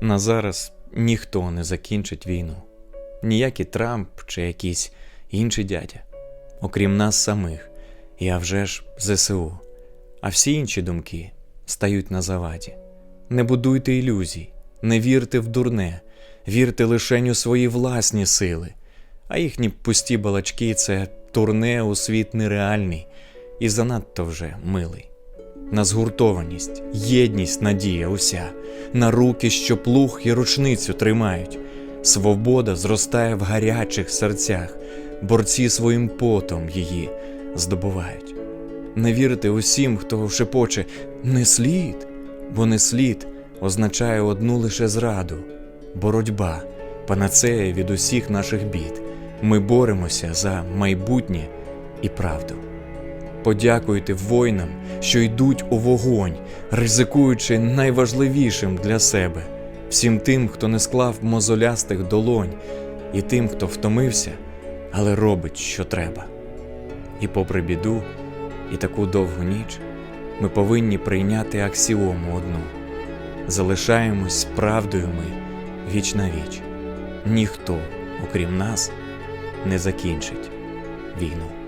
На зараз ніхто не закінчить війну, ніякий Трамп чи якийсь інший дядя, окрім нас самих, і вже ж ЗСУ. А всі інші думки стають на заваді. Не будуйте ілюзій, не вірте в дурне, вірте лишень у свої власні сили, а їхні пусті балачки це турне у світ нереальний і занадто вже милий. На згуртованість, єдність, надія уся, на руки, що плуг і ручницю тримають. Свобода зростає в гарячих серцях, борці своїм потом її здобувають. Не вірте усім, хто шепоче не слід, бо не слід означає одну лише зраду, боротьба, панацея від усіх наших бід. Ми боремося за майбутнє і правду. Подякуйте воїнам, що йдуть у вогонь, ризикуючи найважливішим для себе, всім тим, хто не склав мозолястих долонь, і тим, хто втомився, але робить, що треба. І попри біду, і таку довгу ніч, ми повинні прийняти аксіому одну: залишаємось правдою ми віч на віч. Ніхто, окрім нас, не закінчить війну.